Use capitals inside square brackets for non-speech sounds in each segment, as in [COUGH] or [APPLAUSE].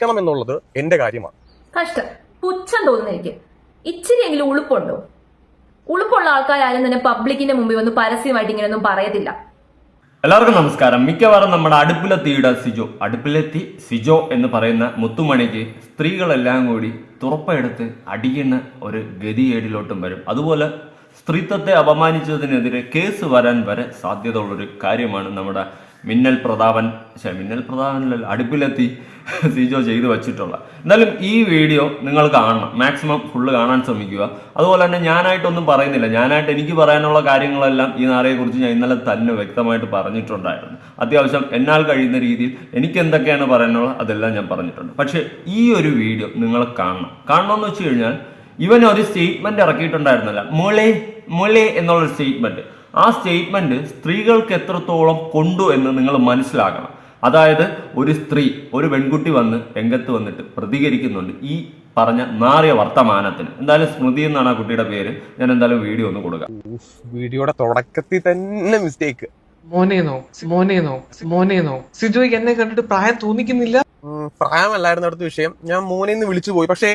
ക്കണം എന്നുള്ളത് എന്റെ കാര്യമാണ്. കഷ്ടം. പുച്ഛം തോന്നുന്നു എനിക്ക്. ഇച്ചിരിയെങ്കിലും ഉളുപ്പുണ്ടോ? ഉളുപ്പുള്ള ആൾക്കാരും തന്നെ പബ്ലിക്കിന്റെ മുമ്പിൽ വന്ന് പരസ്യമായിട്ട് ഇങ്ങനെയൊന്നും പറയത്തില്ല. എല്ലാവർക്കും നമസ്കാരം. മിക്കവാറും നമ്മുടെ അടുപ്പിലെത്തിയുടെ സിജോ. അടുപ്പിലെത്തി സിജോ എന്ന് പറയുന്ന മുത്തുമണിക്ക് സ്ത്രീകളെല്ലാം കൂടി തുറപ്പെടുത്ത് അടിയുന്ന ഒരു ഗതികേടിലോട്ടും വരും. അതുപോലെ സ്ത്രീത്വത്തെ അപമാനിച്ചതിനെതിരെ കേസ് വരാൻ വരെ സാധ്യതയുള്ളൊരു കാര്യമാണ് നമ്മുടെ മിന്നൽ പ്രതാപൻ ശ്ശെ, മിന്നൽ പ്രതാപനിലല്ല അടുപ്പിലെത്തി സിജോ ചെയ്ത് വെച്ചിട്ടുള്ള. എന്നാലും ഈ വീഡിയോ നിങ്ങൾ കാണണം. മാക്സിമം ഫുള്ള് കാണാൻ ശ്രമിക്കുക. അതുപോലെ തന്നെ ഞാനായിട്ടൊന്നും പറയുന്നില്ല. ഞാനായിട്ട് എനിക്ക് പറയാനുള്ള കാര്യങ്ങളെല്ലാം ഈ നാറയെ കുറിച്ച് ഞാൻ ഇന്നലെ തന്നെ വ്യക്തമായിട്ട് പറഞ്ഞിട്ടുണ്ടായിരുന്നു. അത്യാവശ്യം എന്നാൽ കഴിയുന്ന രീതിയിൽ എനിക്ക് എന്തൊക്കെയാണ് പറയാനുള്ളത് അതെല്ലാം ഞാൻ പറഞ്ഞിട്ടുണ്ട്. പക്ഷേ ഈ ഒരു വീഡിയോ നിങ്ങൾ കാണണം. കാണണമെന്ന് വെച്ച് കഴിഞ്ഞാൽ ഇവൻ ഒരു സ്റ്റേറ്റ്മെന്റ് ഇറക്കിയിട്ടുണ്ടായിരുന്നല്ല. മുളെ മുളെ എന്നുള്ള സ്റ്റേറ്റ്മെന്റ് ആ സ്റ്റേറ്റ്മെന്റ് സ്ത്രീകൾക്ക് എത്രത്തോളം കൊണ്ടു എന്ന് നിങ്ങൾ മനസ്സിലാക്കണം. അതായത് ഒരു സ്ത്രീ ഒരു പെൺകുട്ടി വന്ന് രംഗത്ത് വന്നിട്ട് പ്രതികരിക്കുന്നുണ്ട്. ഈ പറഞ്ഞ നാറിയ വർത്തമാനത്തിന്. എന്തായാലും സ്മൃതി എന്നാണ് ആ കുട്ടിയുടെ പേര്. ഞാൻ എന്തായാലും വീഡിയോ ഒന്ന് കൊടുക്കാം. വീഡിയോയുടെ തുടക്കത്തിൽ തന്നെ മിസ്റ്റേക്ക് മോനേനോ മോനേനോ മോനേനോ സിജോയ്ക്ക് എന്നെ കണ്ടിട്ട് പ്രായം തോന്നിക്കുന്നില്ല. പ്രായമല്ലായിരുന്നു അടുത്ത വിഷയം. ഞാൻ മോനെ നിന്ന് വിളിച്ചു പോയി. പക്ഷേ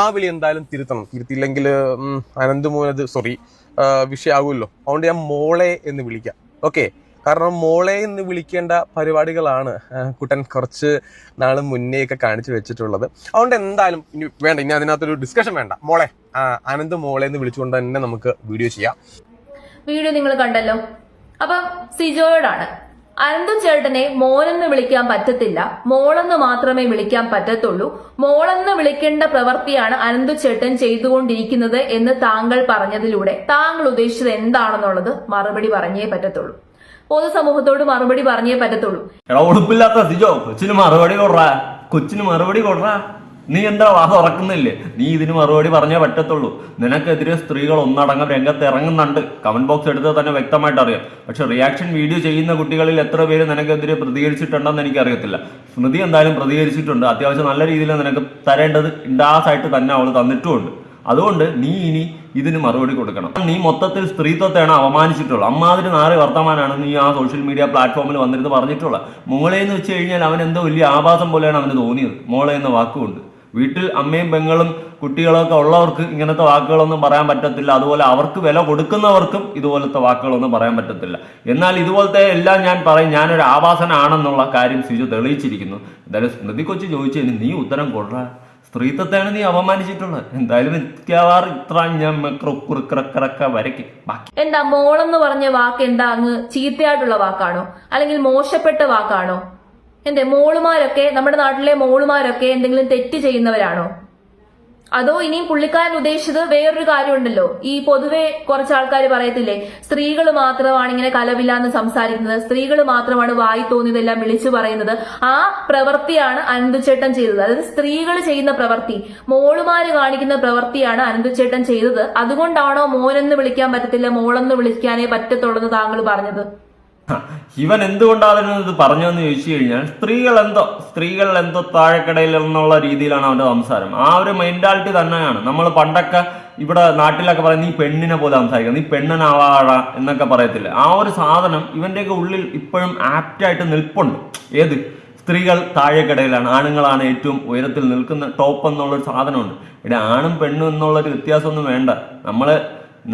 ആ വിളി എന്തായാലും തിരുത്തണം. തിരുത്തിയില്ലെങ്കിൽ അനന്ത് മോനത് സോറി വിഷയമാകുമല്ലോ അതുകൊണ്ട് ഞാൻ മോളെ എന്ന് വിളിക്കാം. ഓക്കെ കാരണം മോളെ എന്ന് വിളിക്കേണ്ട പരിപാടികളാണ് കുട്ടൻ കുറച്ച് നാൾ മുന്നേ ഒക്കെ കാണിച്ചു വെച്ചിട്ടുള്ളത്. അതുകൊണ്ട് എന്തായാലും ഇനി വേണ്ട ഇനി അതിനകത്തൊരു ഡിസ്കഷൻ വേണ്ട. മോളെ അനന്ത് മോളെ എന്ന് വിളിച്ചുകൊണ്ട് തന്നെ നമുക്ക് വീഡിയോ ചെയ്യാം. വീഡിയോ നിങ്ങൾ കണ്ടല്ലോ. അപ്പം സിജോയോടാണ്. അനന്തു ചേട്ടനെ മോനെന്ന് വിളിക്കാൻ പറ്റത്തില്ല. മോളെന്ന് മാത്രമേ വിളിക്കാൻ പറ്റത്തുള്ളൂ. മോളെന്ന് വിളിക്കേണ്ട പ്രവൃത്തിയാണ് അനന്തു ചേട്ടൻ ചെയ്തുകൊണ്ടിരിക്കുന്നത് എന്ന് താങ്കൾ പറഞ്ഞതിലൂടെ. താങ്കൾ ഉദ്ദേശിച്ചത് എന്താണെന്നുള്ളത് മറുപടി പറഞ്ഞേ പറ്റത്തുള്ളൂ. പൊതുസമൂഹത്തോട് മറുപടി പറഞ്ഞേ പറ്റത്തുള്ളൂ. എടാ ഉടുപ്പില്ലാത്ത കൊച്ചിന് മറുപടി കൊട്രാ കൊച്ചിന് മറുപടി കൊട്രാ നീ എന്താ വാ തുറക്കുന്നില്ലേ നീ ഇതിന് മറുപടി പറഞ്ഞേ പറ്റത്തുള്ളൂ. നിനക്കെതിരെ സ്ത്രീകൾ ഒന്നടങ്കം രംഗത്ത് ഇറങ്ങുന്നുണ്ട്. കമന്റ് ബോക്സ് എടുത്താൽ തന്നെ വ്യക്തമായിട്ട് അറിയാം. പക്ഷെ റിയാക്ഷൻ വീഡിയോ ചെയ്യുന്ന കുട്ടികളിൽ എത്ര പേര് നിനക്കെതിരെ പ്രതികരിച്ചിട്ടുണ്ടെന്ന് എനിക്കറിയത്തില്ല. സ്മൃതി എന്തായാലും പ്രതികരിച്ചിട്ടുണ്ട്. അത്യാവശ്യം നല്ല രീതിയിൽ നിനക്ക് തരേണ്ടത് ഇൻഡാസായിട്ട് തന്നെ അവൾ തന്നിട്ടുമുണ്ട്. അതുകൊണ്ട് നീ ഇനി ഇതിന് മറുപടി കൊടുക്കണം. നീ മൊത്തത്തിൽ സ്ത്രീത്വത്തെയാണ് അവമാനിച്ചിട്ടുള്ളത് അമ്മാതിരി നാല് വർത്തമാനാണ് നീ ആ സോഷ്യൽ മീഡിയ പ്ലാറ്റ്ഫോമിൽ വന്നിരുന്ന് പറഞ്ഞിട്ടുള്ളത്. മോളെ എന്ന് വെച്ച് കഴിഞ്ഞാൽ അവൻ എന്തോ വലിയ ആഭാസം പോലെയാണ് അവന് തോന്നിയത്. മോളെ എന്ന വാക്കുകൊണ്ട്. വീട്ടിൽ അമ്മയും പെങ്ങളും കുട്ടികളൊക്കെ ഉള്ളവർക്ക് ഇങ്ങനത്തെ വാക്കുകളൊന്നും പറയാൻ പറ്റത്തില്ല. അതുപോലെ അവർക്ക് വില കൊടുക്കുന്നവർക്കും ഇതുപോലത്തെ വാക്കുകളൊന്നും പറയാൻ പറ്റത്തില്ല. എന്നാൽ ഇതുപോലത്തെ എല്ലാം ഞാൻ പറയും. ഞാനൊരു ആവാസനാണെന്നുള്ള കാര്യം സിജു തെളിയിച്ചിരിക്കുന്നു. എന്തായാലും സ്മൃതി കൊച്ചു ചോദിച്ചതിന് നീ ഉത്തരം കൊടുറ സ്ത്രീത്വത്തെയാണ് നീ അപമാനിച്ചിട്ടുള്ളത്. എന്തായാലും മിക്കവാറും ഇത്ര ഞാൻ കുറുക്കിറക്കിറക്ക വരയ്ക്കും. ബാക്കി. എന്താ മോളെന്ന് പറഞ്ഞ വാക്ക് എന്താ അങ്ങ് ചീത്തയായിട്ടുള്ള വാക്കാണോ? അല്ലെങ്കിൽ മോശപ്പെട്ട വാക്കാണോ? എന്തേ മോളുമാരൊക്കെ നമ്മുടെ നാട്ടിലെ മോളുമാരൊക്കെ എന്തെങ്കിലും തെറ്റ് ചെയ്യുന്നവരാണോ? അതോ ഇനിയും പുള്ളിക്കാരൻ ഉദ്ദേശിച്ചത് വേറൊരു കാര്യമുണ്ടല്ലോ? ഈ പൊതുവെ കുറച്ച് ആൾക്കാർ പറയത്തില്ലേ സ്ത്രീകൾ മാത്രമാണ് ഇങ്ങനെ കലവില്ലാന്ന് സംസാരിക്കുന്നത് സ്ത്രീകൾ മാത്രമാണ് വായി തോന്നിയതെല്ലാം വിളിച്ചു പറയുന്നത്. ആ പ്രവൃത്തിയാണ് അനന്തുചേട്ടൻ ചെയ്തത്. അതായത് സ്ത്രീകൾ ചെയ്യുന്ന പ്രവൃത്തി മോളുമാര് കാണിക്കുന്ന പ്രവൃത്തിയാണ് അനന്തുചേട്ടൻ ചെയ്തത്. അതുകൊണ്ടാണോ മോനെന്ന് വിളിക്കാൻ പറ്റത്തില്ല മോളെന്ന് വിളിക്കാനേ പറ്റത്തുള്ളൂ താങ്കൾ പറഞ്ഞത്? ഇവൻ എന്തുകൊണ്ടാണ് ഇത് പറഞ്ഞതെന്ന് ചോദിച്ചു കഴിഞ്ഞാൽ സ്ത്രീകൾ എന്തോ സ്ത്രീകൾ എന്തോ താഴെക്കടയിൽ എന്നുള്ള രീതിയിലാണ് അവന്റെ സംസാരം. ആ ഒരു മെന്റാലിറ്റി തന്നെയാണ്. നമ്മൾ പണ്ടൊക്കെ ഇവിടെ നാട്ടിലൊക്കെ പറയാം നീ പെണ്ണിനെ പോലെ സംസാരിക്കുക നീ പെണ്ണനാവാട എന്നൊക്കെ പറയത്തില്ല. ആ ഒരു സാധനം ഇവന്റെയൊക്കെ ഉള്ളിൽ ഇപ്പോഴും ആപ്റ്റായിട്ട് നിൽപ്പുണ്ട്. ഏത്? സ്ത്രീകൾ താഴെക്കടയിലാണ്. ആണുങ്ങളാണ് ഏറ്റവും ഉയരത്തിൽ നിൽക്കുന്ന ടോപ്പ് എന്നുള്ളൊരു സാധനമുണ്ട്. ഇവിടെ ആണും പെണ്ണും എന്നുള്ളൊരു വ്യത്യാസമൊന്നും വേണ്ട. നമ്മൾ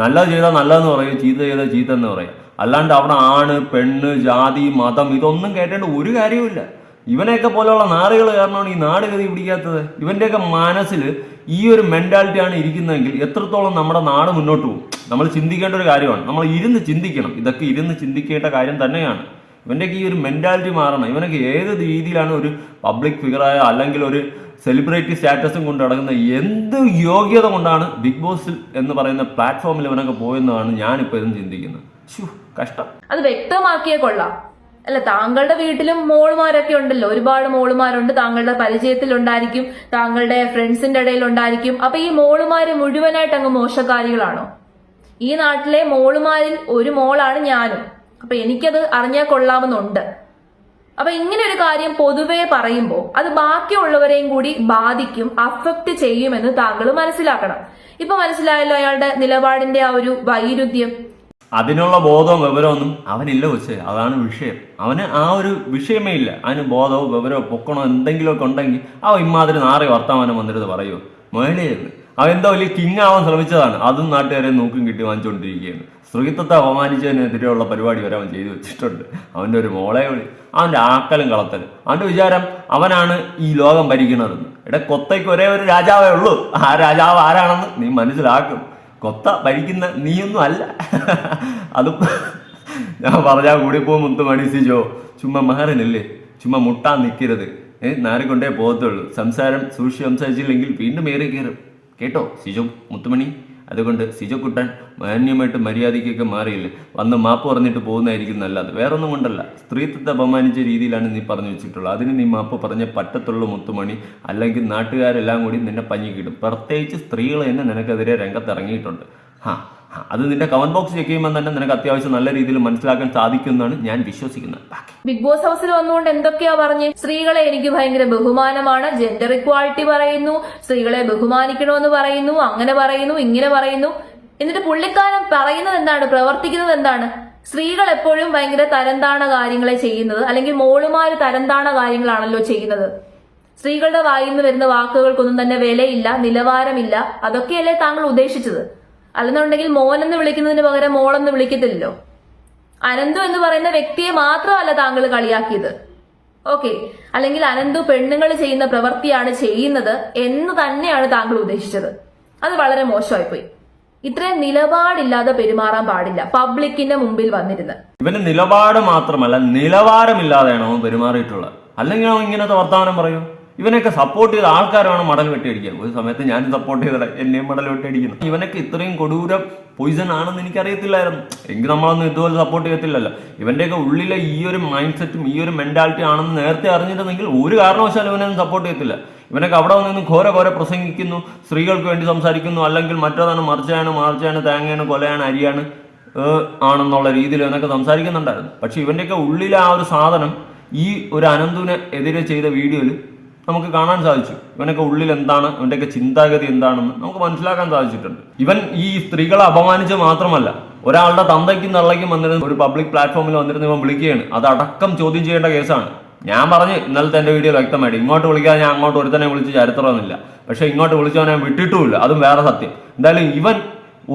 നല്ലത് ചെയ്താൽ നല്ലതെന്ന് പറയും ചീത്ത ചെയ്താൽ ചീത്ത എന്ന് പറയും അല്ലാണ്ട് അവിടെ ആണ് പെണ്ണ് ജാതി മതം ഇതൊന്നും കേട്ടേണ്ട ഒരു കാര്യവുമില്ല. ഇവനെയൊക്കെ പോലെയുള്ള നാറുകൾ കാരണമാണ് ഈ നാട് ഗതി പിടിക്കാത്തത്. ഇവന്റെയൊക്കെ മനസ്സിൽ ഈ ഒരു മെന്റാലിറ്റിയാണ് ഇരിക്കുന്നതെങ്കിൽ എത്രത്തോളം നമ്മുടെ നാട് മുന്നോട്ട് പോകും. നമ്മൾ ചിന്തിക്കേണ്ട ഒരു കാര്യമാണ്. നമ്മൾ ഇരുന്ന് ചിന്തിക്കണം. ഇതൊക്കെ ഇരുന്ന് ചിന്തിക്കേണ്ട കാര്യം തന്നെയാണ്. ഇവന്റെയൊക്കെ ഈ ഒരു മെന്റാലിറ്റി മാറണം. ഇവനൊക്കെ ഏത് രീതിയിലാണ് ഒരു പബ്ലിക് ഫിഗറായ അല്ലെങ്കിൽ ഒരു സെലിബ്രിറ്റി സ്റ്റാറ്റസും കൊണ്ട് നടക്കുന്ന എന്ത് യോഗ്യത കൊണ്ടാണ് ബിഗ് ബോസിൽ എന്ന് പറയുന്ന പ്ലാറ്റ്ഫോമിൽ ഇവനൊക്കെ പോയെന്നാണ് ഞാനിപ്പോൾ ഇതും ചിന്തിക്കുന്നത്. കഷ്ടം. അത് വ്യക്തമാക്കിയേ കൊള്ളാം. അല്ല താങ്കളുടെ വീട്ടിലും മോളുമാരൊക്കെ ഉണ്ടല്ലോ. ഒരുപാട് മോളുമാരുണ്ട്. താങ്കളുടെ പരിചയത്തിൽ ഉണ്ടായിരിക്കും താങ്കളുടെ ഫ്രണ്ട്സിന്റെ ഇടയിൽ ഉണ്ടായിരിക്കും അപ്പൊ ഈ മോളുമാര് മുഴുവനായിട്ട് അങ്ങ് മോശക്കാരികളാണോ? ഈ നാട്ടിലെ മോളുമാരിൽ ഒരു മോളാണ് ഞാനും. അപ്പൊ എനിക്കത് അറിഞ്ഞാൽ കൊള്ളാമെന്നുണ്ട്. അപ്പൊ ഇങ്ങനെ ഒരു കാര്യം പൊതുവെ പറയുമ്പോൾ അത് ബാക്കിയുള്ളവരെയും കൂടി ബാധിക്കും അഫക്റ്റ് ചെയ്യുമെന്ന് താങ്കൾ മനസ്സിലാക്കണം. ഇപ്പൊ മനസ്സിലായല്ലോ അയാളുടെ നിലപാടിന്റെ ആ ഒരു വൈരുദ്ധ്യം. അതിനുള്ള ബോധവും വിവരമൊന്നും അവനില്ല വെച്ച് അതാണ് വിഷയം. അവന് ആ ഒരു വിഷയമേ ഇല്ല. അതിന് ബോധവും വിവരവും പൊക്കണോ എന്തെങ്കിലുമൊക്കെ ഉണ്ടെങ്കിൽ ആ ഇമാതിരി നാറി വർത്തമാനം വന്നിട്ട് പറയുമോ മേളിയായിരുന്നു എന്തോ വലിയ കിങ് ആവാൻ ശ്രമിച്ചതാണ്. അതും നാട്ടുകാരെ നോക്കും കിട്ടി വാങ്ങിച്ചുകൊണ്ടിരിക്കുകയാണ് സ്ത്രീത്വത്തെ അപമാനിച്ചതിനെതിരെയുള്ള പരിപാടി വരെ അവൻ ചെയ്തു വെച്ചിട്ടുണ്ട്. അവന്റെ ഒരു മോളെ വിളി. അവന്റെ ആക്കലും കളത്തലും. അവന്റെ വിചാരം അവനാണ് ഈ ലോകം ഭരിക്കുന്നതെന്ന്. എടാ കൊത്തയ്ക്ക് ഒരേ ഒരു രാജാവേ ഉള്ളൂ. ആ രാജാവ് ആരാണെന്ന് നീ മനസ്സിലാക്കും. കൊത്ത ഭരിക്കുന്ന നീയൊന്നും അല്ല. അതും ഞാൻ പറഞ്ഞാൽ കൂടി പോകും മുത്ത് മണിസിജോ ചുമ്മാ മഹാരനല്ലേ ചുമ്മാ മുട്ടാൻ നിൽക്കരുത് ഏഹ് നാരിക്കൊണ്ടേ പോകത്തുള്ളൂ. സംസാരം സൂക്ഷിച്ച് സംസാരിച്ചില്ലെങ്കിൽ വീണ്ടും ഏറി കയറും. കേട്ടോ സിജോ മുത്തുമണി? അതുകൊണ്ട് സിജോ കുട്ടൻ മാന്യമായിട്ട് മര്യാദയ്ക്കൊക്കെ മാറിയില്ല? വന്ന് മാപ്പ് പറഞ്ഞിട്ട് പോകുന്നതായിരിക്കും നല്ലത്. വേറൊന്നും കൊണ്ടല്ല. സ്ത്രീത്വത്തെ അപമാനിച്ച രീതിയിലാണ് നീ പറഞ്ഞു വെച്ചിട്ടുള്ളത്. അതിന് നീ മാപ്പ് പറഞ്ഞ പറ്റത്തുള്ളൂ മുത്തുമണി. അല്ലെങ്കിൽ നാട്ടുകാരെല്ലാം കൂടി നിന്നെ പഞ്ഞിക്കിടും. പ്രത്യേകിച്ച് സ്ത്രീകൾ തന്നെ നിനക്കെതിരെ രംഗത്തിറങ്ങിയിട്ടുണ്ട്. ഹാ, അത് നിന്റെ കമന്റ് ബോക്സ് ചെക്ക് ചെയ്യുമ്പോൾ തന്നെ നിനക്ക് അത്യാവശ്യം നല്ല രീതിയിൽ മനസ്സിലാക്കാൻ സാധിക്കുമെന്നാണ് ഞാൻ വിശ്വസിക്കുന്നത്. ബിഗ് ബോസ് ഹൗസിൽ വന്നുകൊണ്ട് എന്തൊക്കെയാ പറഞ്ഞ്? സ്ത്രീകളെ എനിക്ക് ഭയങ്കര ബഹുമാനമാണ്. ജെൻഡർ ഇക്വാളിറ്റി പറയുന്നു. സ്ത്രീകളെ ബഹുമാനിക്കണമെന്ന് പറയുന്നു. അങ്ങനെ പറയുന്നു. ഇങ്ങനെ പറയുന്നു. എന്നിട്ട് പുള്ളിക്കാരൻ പറയുന്നത് എന്താണ്? പ്രവർത്തിക്കുന്നത് എന്താണ്? സ്ത്രീകൾ എപ്പോഴും ഭയങ്കര തരംതാണ കാര്യങ്ങളെ ചെയ്യുന്നത്. അല്ലെങ്കിൽ മോളുമാര് തരംതാണ കാര്യങ്ങളാണല്ലോ ചെയ്യുന്നത്. സ്ത്രീകളുടെ വായിൽ നിന്ന് വരുന്ന വാക്കുകൾക്കൊന്നും തന്നെ വിലയില്ല നിലവാരമില്ല. അതൊക്കെയല്ലേ താങ്കൾ ഉദ്ദേശിച്ചത്? അല്ലെന്നുണ്ടെങ്കിൽ മോനെന്ന് വിളിക്കുന്നതിന് പകരം മോളെന്ന് വിളിക്കത്തില്ലല്ലോ. അനന്തു എന്ന് പറയുന്ന വ്യക്തിയെ മാത്രമല്ല താങ്കൾ കളിയാക്കിയത്. ഓക്കെ. അല്ലെങ്കിൽ അനന്തു പെണ്ണുങ്ങൾ ചെയ്യുന്ന പ്രവൃത്തിയാണ് ചെയ്യുന്നത് എന്ന് തന്നെയാണ് താങ്കൾ ഉദ്ദേശിച്ചത്. അത് വളരെ മോശമായി പോയി ഇത്രയും നിലപാടില്ലാതെ പെരുമാറാൻ പാടില്ല. പബ്ലിക്കിന്റെ മുമ്പിൽ വന്നിരുന്ന്. ഇവന് നിലപാട് മാത്രമല്ല നിലവാരമില്ലാതെയാണ് പെരുമാറിയിട്ടുള്ളത്? അല്ലെങ്കിൽ ഇങ്ങനത്തെ വർത്തമാനം പറയൂ? ഇവനൊക്കെ സപ്പോർട്ട് ചെയ്ത ആൾക്കാരാണ് മടൽ വെട്ടിയടിക്കുക ഒരു സമയത്ത് ഞാൻ സപ്പോർട്ട് ചെയ്തത് എന്നെയും മടൽ വെട്ടിയടിക്കുന്നു. ഇവനൊക്കെ ഇത്രയും കൊടൂരം പോയിസൺ ആണെന്ന് എനിക്കറിയത്തില്ലായിരുന്നു. എങ്കിൽ നമ്മളൊന്നും ഇതുപോലെ സപ്പോർട്ട് ചെയ്യത്തില്ലല്ലോ. ഇവന്റെയൊക്കെ ഉള്ളിലെ ഈ ഒരു മൈൻഡ് സെറ്റും ഈ ഒരു മെന്റാലിറ്റി ആണെന്ന് നേരത്തെ അറിഞ്ഞിരുന്നെങ്കിൽ ഒരു കാരണവശാലും ഇവനൊന്നും സപ്പോർട്ട് ചെയ്യത്തില്ല. ഇവനൊക്കെ അവിടെ നിന്ന് ഘോര ഘോര പ്രസംഗിക്കുന്നു സ്ത്രീകൾക്ക് വേണ്ടി സംസാരിക്കുന്നു അല്ലെങ്കിൽ മറ്റേതാണ് മറിച്ചാണ് മാർച്ചാണ് തേങ്ങയാണ് കൊലയാണ് അരിയാണ് ആണെന്നുള്ള രീതിയിൽ ഇവനൊക്കെ സംസാരിക്കുന്നുണ്ടായിരുന്നു. പക്ഷെ ഇവന്റെയൊക്കെ ഉള്ളിലെ ആ ഒരു സാധനം ഈ ഒരു അനന്തുവിനെ എതിരെ ചെയ്ത വീഡിയോയിൽ നമുക്ക് കാണാൻ സാധിച്ചു. ഇവനൊക്കെ ഉള്ളിൽ എന്താണ് ഇവന്റെയൊക്കെ ചിന്താഗതി എന്താണെന്ന് നമുക്ക് മനസ്സിലാക്കാൻ സാധിച്ചിട്ടുണ്ട്. ഇവൻ ഈ സ്ത്രീകളെ അപമാനിച്ച് മാത്രമല്ല ഒരാളുടെ തന്തയ്ക്കും തള്ളയ്ക്കും വന്നിരുന്ന ഒരു പബ്ലിക് പ്ലാറ്റ്ഫോമിൽ വന്നിരുന്ന ഇവൻ വിളിക്കുകയാണ്. അതടക്കം ചോദ്യം ചെയ്യേണ്ട കേസാണ്. ഞാൻ പറഞ്ഞു ഇന്നലത്തെ എന്റെ വീഡിയോ വ്യക്തമായിട്ട് ഇങ്ങോട്ട് വിളിക്കാതെ ഞാൻ അങ്ങോട്ട് ഒരുത്തനെ വിളിച്ച് ചരിത്രമൊന്നുമില്ല. പക്ഷേ ഇങ്ങോട്ട് വിളിച്ചവനെ വിട്ടിട്ടുമില്ല. അതും വേറെ സത്യം. എന്തായാലും ഇവൻ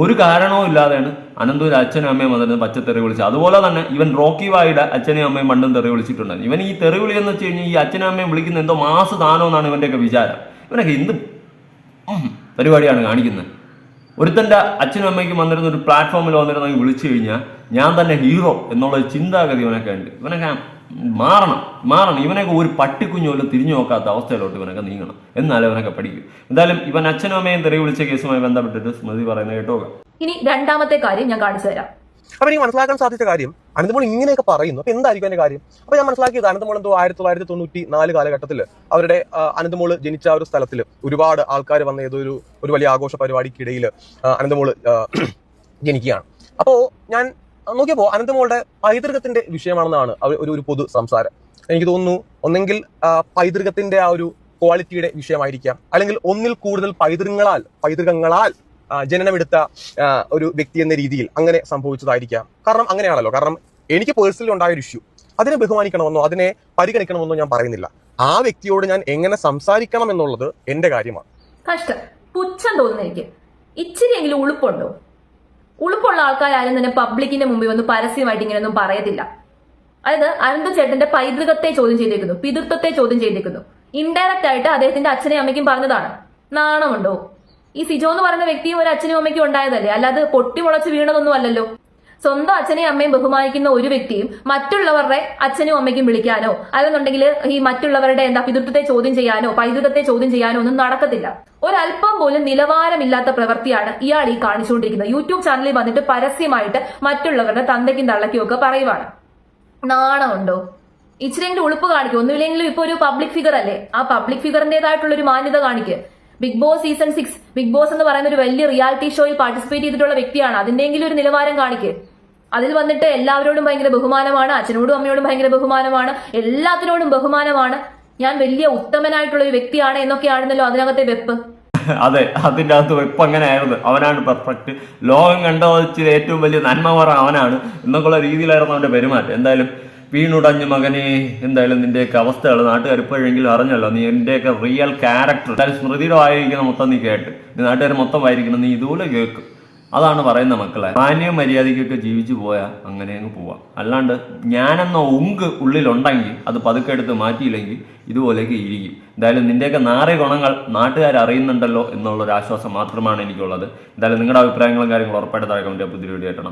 ഒരു കാരണവും ഇല്ലാതെയാണ് അനന്തൂർ അച്ഛനും അമ്മയും വന്നിരുന്നത് തെറി വിളിച്ചത് അതുപോലെ തന്നെ ഇവൻ റോക്കി വായുടെ അച്ഛനെയും അമ്മയും പണ്ടും തെറി വിളിച്ചിട്ടുണ്ടായിരുന്നു. ഇവൻ ഈ തെറി വിളി എന്ന് വെച്ച് കഴിഞ്ഞാൽ ഈ അച്ഛനും അമ്മയും വിളിക്കുന്ന എന്തോ മാസ് താനോ എന്നാണ് ഇവന്റെയൊക്കെ വിചാരം. ഇവനൊക്കെ എന്ത് പരിപാടിയാണ് കാണിക്കുന്നത്? ഒരുത്തന്റെ അച്ഛനും അമ്മയ്ക്കും വന്നിരുന്ന ഒരു പ്ലാറ്റ്ഫോമിൽ വന്നിരുന്നെങ്കിൽ വിളിച്ചു കഴിഞ്ഞാൽ ഞാൻ തന്നെ ഹീറോ എന്നുള്ള ചിന്താഗതി ഇവനൊക്കെ ഉണ്ട്. ഇവനൊക്കെ മാറണം മാറണം. ഇവനൊക്കെ ഒരു പട്ടിക്കുഞ്ഞു പോലും തിരിഞ്ഞു നോക്കാത്ത അവസ്ഥയിലോട്ട് ഇവനൊക്കെ നീങ്ങണം. എന്നാലും ഇവനൊക്കെ പഠിക്കും. എന്തായാലും ഇവൻ അച്ഛനും അമ്മയും തെറി വിളിച്ച കേസുമായി ബന്ധപ്പെട്ടിട്ട് സ്മൃതി പറയുന്നത് കേട്ടോ ഇനി രണ്ടാമത്തെ കാര്യം ഞാൻ കാണിച്ചു തരാം. അപ്പൊ എനിക്ക് മനസ്സിലാക്കാൻ സാധിച്ച കാര്യം അനന്തമോൾ ഇങ്ങനെയൊക്കെ പറയുന്നു. അപ്പൊ എന്തായിരിക്കും എന്റെ കാര്യം? അപ്പൊ ഞാൻ മനസ്സിലാക്കിയത് അനന്തമോൾ എന്തോ ആയിരത്തി തൊള്ളായിരത്തി തൊണ്ണൂറ്റി നാല് കാലഘട്ടത്തിൽ അവരുടെ അനന്തമോൾ ജനിച്ച ഒരു സ്ഥലത്തിൽ ഒരുപാട് ആൾക്കാർ വന്ന ഏതോ ഒരു ഒരു വലിയ ആഘോഷ പരിപാടിക്കിടയിൽ അനന്തമോൾ [CLEARS THROAT] ജനിക്കുകയാണ്. അപ്പോ ഞാൻ നോക്കിയപ്പോ അനന്തമോളുടെ പൈതൃകത്തിന്റെ വിഷയമാണെന്നാണ് ഒരു ഒരു പൊതു സംസാരം. എനിക്ക് തോന്നുന്നു ഒന്നെങ്കിൽ പൈതൃകത്തിന്റെ ആ ഒരു ക്വാളിറ്റിയുടെ വിഷയമായിരിക്കാം. അല്ലെങ്കിൽ ഒന്നിൽ കൂടുതൽ പൈതൃകങ്ങളാൽ പൈതൃകങ്ങളാൽ ജനനമെടുത്ത ഒരു വ്യക്തി എന്ന രീതിയിൽ അങ്ങനെ സംഭവിച്ചതായിരിക്കാം. കാരണം അങ്ങനെയാണല്ലോ. കാരണം എനിക്ക് പേഴ്സണലി ഉണ്ടായ ഒരു ഇഷ്യൂ അതിനെ ബഹുമാനിക്കണമെന്നോ അതിനെ പരിഗണിക്കണമെന്നോ ഞാൻ പറയുന്നില്ല. ആ വ്യക്തിയോട് ഞാൻ എങ്ങനെ സംസാരിക്കണം എന്നുള്ളത് എന്റെ കാര്യമാണ്. കഷ്ടം. പുച്ഛം തോന്നുന്നു ഇച്ചിരിയെങ്കിലും ഉളുപ്പുണ്ടോ? ഉളുപ്പുള്ള ആൾക്കാരും തന്നെ പബ്ലിക്കിന്റെ മുമ്പിൽ ഒന്നും പരസ്യമായിട്ട് ഇങ്ങനെയൊന്നും പറയത്തില്ല. അതായത് അനന്ത ചേട്ടന്റെ പൈതൃകത്തെ ചോദ്യം ചെയ്തേക്കുന്നു പിതൃത്വത്തെ ചോദ്യം ചെയ്തേക്കുന്നു. ഇൻഡയറക്റ്റ് ആയിട്ട് അദ്ദേഹത്തിന്റെ അച്ഛനെയും അമ്മയ്ക്കും പറഞ്ഞതാണ് നാണമുണ്ടോ? ഈ സിജോ എന്ന് പറയുന്ന വ്യക്തിയും ഒരു അച്ഛനും അമ്മയ്ക്കും ഉണ്ടായതല്ലേ? അല്ലാതെ പൊട്ടിമുളച്ച് വീണതൊന്നും അല്ലല്ലോ. സ്വന്തം അച്ഛനെയും അമ്മയും ബഹുമാനിക്കുന്ന ഒരു വ്യക്തിയും മറ്റുള്ളവരുടെ അച്ഛനും അമ്മയ്ക്കും വിളിക്കാനോ അല്ലെന്നുണ്ടെങ്കിൽ ഈ മറ്റുള്ളവരുടെ എന്താ പിതൃത്വത്തെ ചോദ്യം ചെയ്യാനോ പൈതൃകത്തെ ചോദ്യം ചെയ്യാനോ ഒന്നും നടക്കത്തില്ല. ഒരല്പം പോലും നിലവാരമില്ലാത്ത പ്രവൃത്തിയാണ് ഇയാൾ ഈ കാണിച്ചുകൊണ്ടിരിക്കുന്നത്. യൂട്യൂബ് ചാനലിൽ വന്നിട്ട് പരസ്യമായിട്ട് മറ്റുള്ളവരുടെ തന്തയ്ക്കും തള്ളയ്ക്കും ഒക്കെ പറയുവാണ്. നാണമുണ്ടോ? ഇച്ചിരിയെങ്കിലും ഉളുപ്പ് കാണിക്കും. ഒന്നുമില്ലെങ്കിലും ഇപ്പൊ ഒരു പബ്ലിക് ഫിഗർ അല്ലേ? ആ പബ്ലിക് ഫിഗറിന്റേതായിട്ടുള്ള ഒരു മാന്യത കാണിക്ക്. Bigg Boss season six Bigg Boss എന്ന് പറയുന്ന ഒരു വലിയ റിയാലിറ്റി ഷോയിൽ പാർട്ടിസിപ്പേറ്റ് ചെയ്തിട്ടുള്ള വ്യക്തിയാണ്. അതിന്റെങ്കിലും ഒരു നിലവാരം കാണിക്ക്. അതിൽ വന്നിട്ട് എല്ലാവരോടും ഭയങ്കര ബഹുമാനമാണ് അച്ഛനോടും അമ്മയോടും ഭയങ്കര ബഹുമാനമാണ് എല്ലാത്തിനോടും ബഹുമാനമാണ്. ഞാൻ വലിയ ഉത്തമനായിട്ടുള്ള ഒരു വ്യക്തിയാണ് എന്നൊക്കെയാണെന്നല്ലോ അതിനകത്തെ വെപ്പ്. അതെ അതിന്റെ അകത്ത് ഇപ്പം അങ്ങനെ ആയിരുന്നു അവനാണ് പെർഫെക്റ്റ് ലോകം കണ്ടോ ഏറ്റവും വലിയ നന്മ പറ അവനാണ്. എന്നൊക്കെയുള്ള രീതിയിലായിരുന്നു അവന്റെ പെരുമാറ്റം. എന്തായാലും വീണുടഞ്ഞ മകനെ. എന്തായാലും നിന്റെയൊക്കെ അവസ്ഥകൾ നാട്ടുകാർ ഇപ്പോഴെങ്കിലും അറിഞ്ഞല്ലോ. നീ എന്റെയൊക്കെ റിയൽ ക്യാരക്ടർ എന്തായാലും സ്മൃതിയുടെ ആയിരിക്കുന്ന മൊത്തം നീ കേട്ട്. നീ നാട്ടുകാർ മൊത്തം വായിരിക്കണം നീ ഇതുപോലെ കേൾക്കും. അതാണ് പറയുന്ന മക്കളെ. മാന്യ മര്യാദയ്ക്കൊക്കെ ജീവിച്ചു പോയാൽ അങ്ങനെ അങ്ങ് പോവാം. അല്ലാണ്ട് ഞാനെന്ന ഉങ്ക് ഉള്ളിലുണ്ടെങ്കിൽ അത് പതുക്കെ എടുത്ത് മാറ്റിയില്ലെങ്കിൽ ഇതുപോലെയൊക്കെ ഇരിക്കും. എന്തായാലും നിന്റെയൊക്കെ നാറിയ ഗുണങ്ങൾ നാട്ടുകാർ അറിയുന്നുണ്ടല്ലോ എന്നുള്ളൊരു ആശ്വാസം മാത്രമാണ് എനിക്കുള്ളത്. എന്തായാലും നിങ്ങളുടെ അഭിപ്രായങ്ങളും കാര്യങ്ങളും ഉറപ്പായിട്ട് താഴെ പുതിയ വീഡിയോ ആയിട്ടാണ്